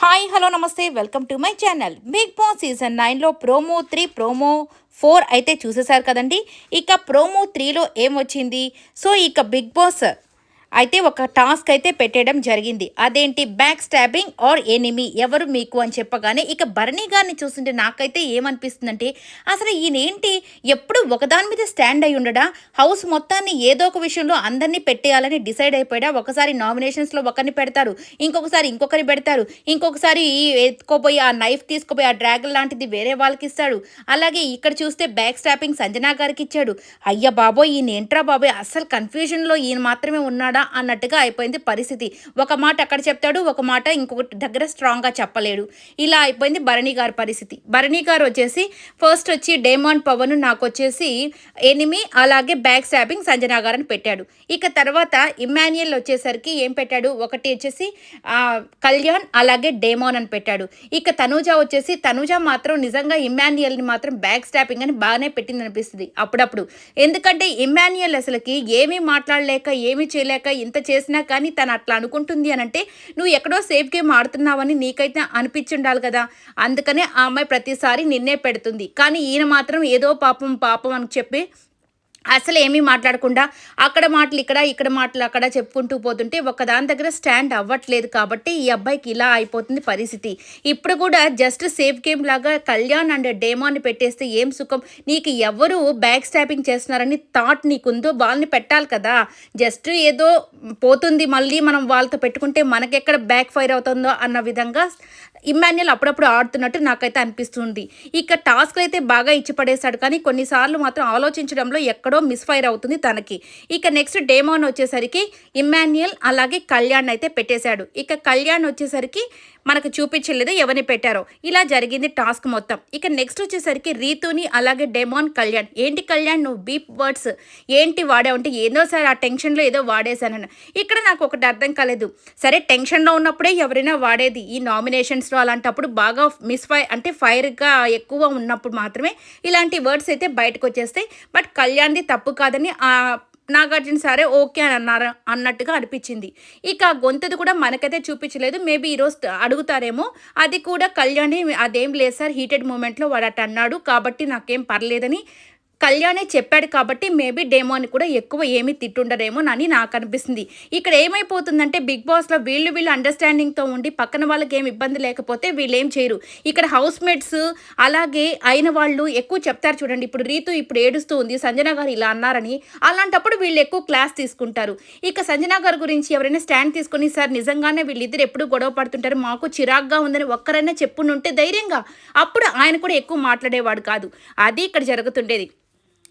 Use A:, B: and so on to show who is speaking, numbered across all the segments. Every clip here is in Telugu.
A: హాయ్ హలో నమస్తే welcome to my channel. Big boss season నైన్లో ప్రోమో త్రీ ప్రోమో ఫోర్ అయితే చూసేశారు కదండి. ఇక ప్రోమో త్రీలో ఏం వచ్చింది? సో ఇక బిగ్ బాస్ అయితే ఒక టాస్క్ అయితే పెట్టడం జరిగింది. అదేంటి? Back stabbing or enemy? ఎవరు మీకు అని చెప్పగానే ఇక భరణి గారిని చూస్తుంటే నాకైతే ఏమనిపిస్తుందంటే అసలు ఈయనేంటి? ఎప్పుడు ఒకదాని మీద స్టాండ్ అయి ఉండడా? హౌస్ మొత్తాన్ని ఏదో ఒక విషయంలో అందరినీ పెట్టేయాలని డిసైడ్ అయిపోయా ఒకసారి నామినేషన్స్లో ఒకరిని పెడతారు ఇంకొకసారి ఇంకొకరిని పెడతారు ఇంకొకసారి ఈ ఎత్తుకోపోయి ఆ నైఫ్ తీసుకుపోయి ఆ డ్రాగన్ లాంటిది వేరే వాళ్ళకి ఇస్తాడు. అలాగే ఇక్కడ చూస్తే బ్యాక్ స్టాపింగ్ సంజనా గారికి ఇచ్చాడు. అయ్య బాబోయ్ ఈయన ఏంట్రా బాబోయ్? అస్సలు కన్ఫ్యూజన్లో ఈయన మాత్రమే ఉన్నాడు? అన్నట్టుగా అయిపోయింది పరిస్థితి. ఒక మాట అక్కడ చెప్తాడు ఒక మాట ఇంకొకటి దగ్గర స్ట్రాంగ్గా చెప్పలేడు. ఇలా అయిపోయింది భరణి గారి పరిస్థితి. భరణి గారు వచ్చేసి ఫస్ట్ వచ్చి డేమాన్ పవన్ నాకు వచ్చేసి ఎనిమి అలాగే బ్యాక్ స్టాపింగ్ సంజనా గారని పెట్టాడు. ఇక తర్వాత ఇమాన్యుయల్ వచ్చేసరికి ఏం పెట్టాడు? ఒకటి వచ్చేసి కళ్యాణ్ అలాగే డేమాన్ అని పెట్టాడు. ఇక తనూజ వచ్చేసి తనూజ మాత్రం నిజంగా ఇమాన్యుయల్ని మాత్రం బ్యాక్ స్టాపింగ్ అని బాగానే పెట్టింది అనిపిస్తుంది అప్పుడప్పుడు. ఎందుకంటే ఇమాన్యుయల్ అసలుకి ఏమీ మాట్లాడలేక ఏమీ చేయలేక ఇంత చేసినా కానీ తను అట్లా అనుకుంటుంది అని అంటే నువ్వు ఎక్కడో సేఫ్ గేమ్ ఆడుతున్నావని నీకైతే అనిపించుండాలి కదా. అందుకనే ఆ అమ్మాయి ప్రతిసారి నిన్నే పెడుతుంది. కానీ ఈయన మాత్రం ఏదో పాపం పాపం అని చెప్పి అసలు ఏమీ మాట్లాడకుండా అక్కడ మాటలు ఇక్కడ ఇక్కడ మాటలు అక్కడ చెప్పుకుంటూ పోతుంటే ఒకదాని దగ్గర స్టాండ్ అవ్వట్లేదు కాబట్టి ఈ అబ్బాయికి ఇలా అయిపోతుంది పరిస్థితి. ఇప్పుడు కూడా జస్ట్ సేఫ్ గేమ్ లాగా కళ్యాణ్ అండ్ డేమాని పెట్టేస్తే ఏం సుఖం? నీకు ఎవరు బ్యాక్ స్టాపింగ్ చేస్తున్నారని థాట్ నీకుందో వాళ్ళని పెట్టాలి కదా. జస్ట్ ఏదో పోతుంది మళ్ళీ మనం వాళ్ళతో పెట్టుకుంటే మనకెక్కడ బ్యాక్ ఫైర్ అవుతుందో అన్న విధంగా ఇమాన్యుల్ అప్పుడప్పుడు ఆడుతున్నట్టు నాకైతే అనిపిస్తుంది. ఇక టాస్క్లు అయితే బాగా ఇచ్చి పడేశాడు కానీ కొన్నిసార్లు మాత్రం ఆలోచించడంలో ఎక్కడో మిస్ఫైర్ అవుతుంది తనకి. ఇక నెక్స్ట్ డేమోన్ వచ్చేసరికి ఇమాన్యుయల్ అలాగే కళ్యాణ్ అయితే పెట్టేశాడు. ఇక కళ్యాణ్ వచ్చేసరికి మనకు చూపించలేదు ఎవరిని పెట్టారో. ఇలా జరిగింది టాస్క్ మొత్తం. ఇక నెక్స్ట్ వచ్చేసరికి రీతుని అలాగే డెమాన్ కళ్యాణ్. ఏంటి కళ్యాణ్ నువ్వు బీప్ వర్డ్స్ ఏంటి వాడావంటే ఏదో సార్ ఆ టెన్షన్లో ఏదో వాడేశానని. ఇక్కడ నాకు ఒకటి అర్థం కాలేదు. సరే టెన్షన్లో ఉన్నప్పుడే ఎవరైనా వాడేది ఈ నామినేషన్స్లో అలాంటప్పుడు బాగా మిస్ఫై అంటే ఫైర్గా ఎక్కువ ఉన్నప్పుడు మాత్రమే ఇలాంటి వర్డ్స్ అయితే బయటకు వచ్చేస్తాయి. బట్ కళ్యాణ్ది తప్పు కాదని ఆ నాగార్జున సరే ఓకే అని అన్నారు అన్నట్టుగా అనిపించింది. ఇక ఆ గొంతుది కూడా మనకైతే చూపించలేదు. మేబీ ఈరోజు అడుగుతారేమో. అది కూడా కళ్యాణి అదేం లేదు సార్ హీటెడ్ మూమెంట్లో వాడు అన్నాడు. కాబట్టి నాకేం పర్లేదని కళ్యాణే చెప్పాడు కాబట్టి మేబీ డేమోని కూడా ఎక్కువ ఏమీ తిట్టుండరేమో అని నాకు అనిపిస్తుంది ఇక్కడ ఏమైపోతుందంటే బిగ్ బాస్లో వీళ్ళు వీళ్ళు అండర్స్టాండింగ్తో ఉండి పక్కన వాళ్ళకి ఏం ఇబ్బంది లేకపోతే వీళ్ళు ఏం చేయరు. ఇక్కడ హౌస్ మేట్స్ అలాగే అయిన వాళ్ళు ఎక్కువ చెప్తారు చూడండి. ఇప్పుడు రీతు ఇప్పుడు ఏడుస్తూ ఉంది సంజన గారు ఇలా అన్నారని. అలాంటప్పుడు వీళ్ళు ఎక్కువ క్లాస్ తీసుకుంటారు. ఇక సంజన గారి గురించి ఎవరైనా స్టాండ్ తీసుకుని సార్ నిజంగానే వీళ్ళిద్దరు ఎప్పుడు గొడవ పడుతుంటారు? మాకు చిరాగ్గా ఉందని ఒక్కరైనా చెప్పునుంటే ధైర్యంగా? అప్పుడు ఆయన కూడా ఎక్కువ మాట్లాడేవాడు కాదు. అది ఇక్కడ జరుగుతుండేది.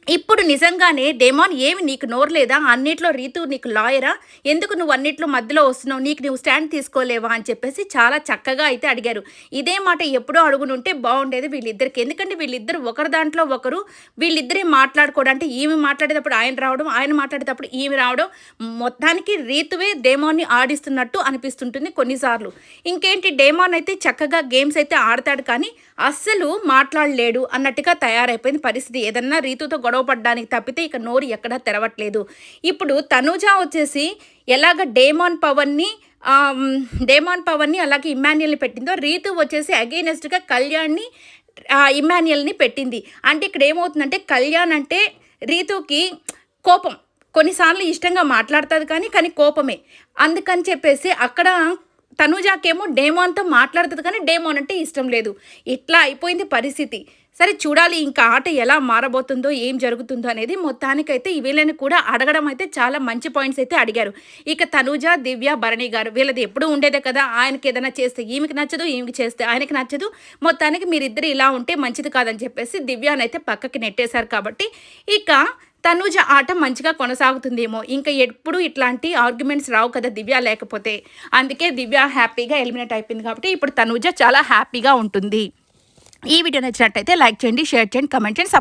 A: ఇప్పుడు నిజంగానే డెమాన్ ఏమి నీకు నోరు లేదా అన్నిట్లో రీతు నీకు లాయరా? ఎందుకు నువ్వు అన్నిట్లో మధ్యలో వస్తున్నావు? నీకు నువ్వు స్టాండ్ తీసుకోలేవా? అని చెప్పేసి చాలా చక్కగా అయితే అడిగారు. ఇదే మాట ఎప్పుడో అడుగునుంటే బాగుండేది వీళ్ళిద్దరికి. ఎందుకంటే వీళ్ళిద్దరు ఒకరి దాంట్లో ఒకరు. వీళ్ళిద్దరే మాట్లాడుకోవడానికి ఈమె మాట్లాడేటప్పుడు ఆయన రావడం ఆయన మాట్లాడేటప్పుడు ఈమె రావడం. మొత్తానికి రీతువే డేమాన్ని ఆడిస్తున్నట్టు అనిపిస్తుంటుంది కొన్నిసార్లు. ఇంకేంటి? డేమాన్ అయితే చక్కగా గేమ్స్ అయితే ఆడతాడు కానీ అస్సలు మాట్లాడలేడు అన్నట్టుగా తయారైపోయింది పరిస్థితి. ఏదన్నా రీతుతో గొడవ పడ్డానికి తప్పితే ఇక నోరు ఎక్కడా తెరవట్లేదు. ఇప్పుడు తనూజ వచ్చేసి ఎలాగ డేమాన్ పవన్ని డేమాన్ పవన్ని అలాగే ఇమాన్యుల్ని పెట్టిందో రీతు వచ్చేసి అగైనెస్ట్గా కళ్యాణ్ని ఇమాన్యుల్ని పెట్టింది. అంటే ఇక్కడ ఏమవుతుందంటే కళ్యాణ్ అంటే రీతుకి కోపం. కొన్నిసార్లు ఇష్టంగా మాట్లాడుతుంది కానీ కానీ కోపమే. అందుకని చెప్పేసి అక్కడ తనుజాకేమో డేమోన్తో మాట్లాడుతుంది కానీ డేమోన్ అంటే ఇష్టం లేదు. ఇట్లా అయిపోయింది పరిస్థితి? సరే చూడాలి ఇంకా ఆట ఎలా మారబోతుందో ఏం జరుగుతుందో అనేది మొత్తానికైతే వీళ్ళని కూడా అడగడం అయితే చాలా మంచి పాయింట్స్ అయితే అడిగారు. ఇక తనుజ దివ్య భరణి గారు వీళ్ళది ఎప్పుడు ఉండేదే కదా. ఆయనకి ఏదైనా చేస్తే ఈమెకి నచ్చదు ఈమెకి చేస్తే ఆయనకి నచ్చదు. మొత్తానికి మీరిద్దరు ఇలా ఉంటే మంచిది కాదని చెప్పేసి దివ్యానైతే పక్కకి నెట్టేశారు కాబట్టి ఇక తనూజ ఆట మంచిగా కొనసాగుతుందేమో. ఇంకా ఎప్పుడు ఇట్లాంటి ఆర్గ్యుమెంట్స్ రావు కదా దివ్య లేకపోతే. అందుకే దివ్య హ్యాపీగా ఎలిమినేట్ అయిపోయింది కాబట్టి ఇప్పుడు తనూజ చాలా హ్యాపీగా ఉంటుంది. ఈ వీడియో నచ్చినట్టయితే లైక్ చేయండి షేర్ చేయండి కమెంట్ చేయండి